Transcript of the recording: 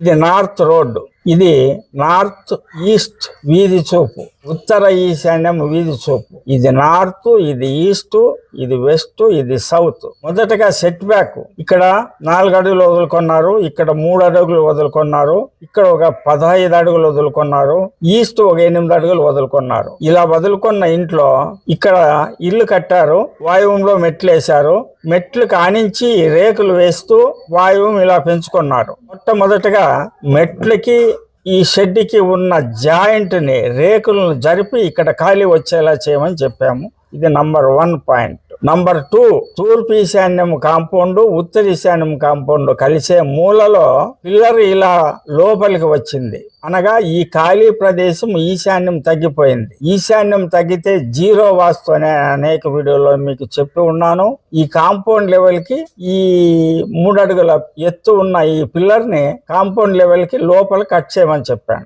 ఇది north road ఇది north east వీధి చూపు. ఉత్తర ఈశాన్యం వీధి చూపు. ఇది నార్త్ ఇది ఈస్ట్ ఇది వెస్ట్ ఇది సౌత్. మొదటగా సెట్ బ్యాక్. ఇక్కడ నాలుగు అడుగులు వదులుకున్నారు. ఇక్కడ మూడు అడుగులు వదులుకున్నారు. ఇక్కడ ఒక పదహైదు అడుగులు వదులుకున్నారు. ఈస్ట్ ఒక ఎనిమిది అడుగులు వదులుకున్నారు. ఇలా వదులుకున్న ఇంట్లో ఇక్కడ ఇల్లు కట్టారు. వాయువులో మెట్లు వేశారు మెట్లు కానించి రేకులు వేస్తూ వాయువు ఇలా పెంచుకున్నారు. మొట్టమొదటగా మెట్లకి ఈ షెడ్కి ఉన్న జాయింట్ని రేకులను జరిపి ఇక్కడ ఖాళీ వచ్చేలా చేయమని చెప్పాము. ఇది number one point. Number two తూర్పు ఈశాన్యం కాంపౌండ్ ఉత్తర ఈశాన్యం కాంపౌండ్ కలిసే మూలలో పిల్లర్ ఇలా లోపలికి వచ్చింది. అనగా ఈ ఖాళీ ప్రదేశం ఈశాన్యం తగ్గిపోయింది. ఈశాన్యం తగ్గితే జీరో వాస్తు అనే అనేక వీడియోలో మీకు చెప్పి ఉన్నాను. ఈ కాంపౌండ్ లెవెల్కి ఈ మూడు అడుగుల ఎత్తు ఉన్న ఈ పిల్లర్ని కాంపౌండ్ లెవెల్కి లోపల కట్ చేయమని చెప్పాను.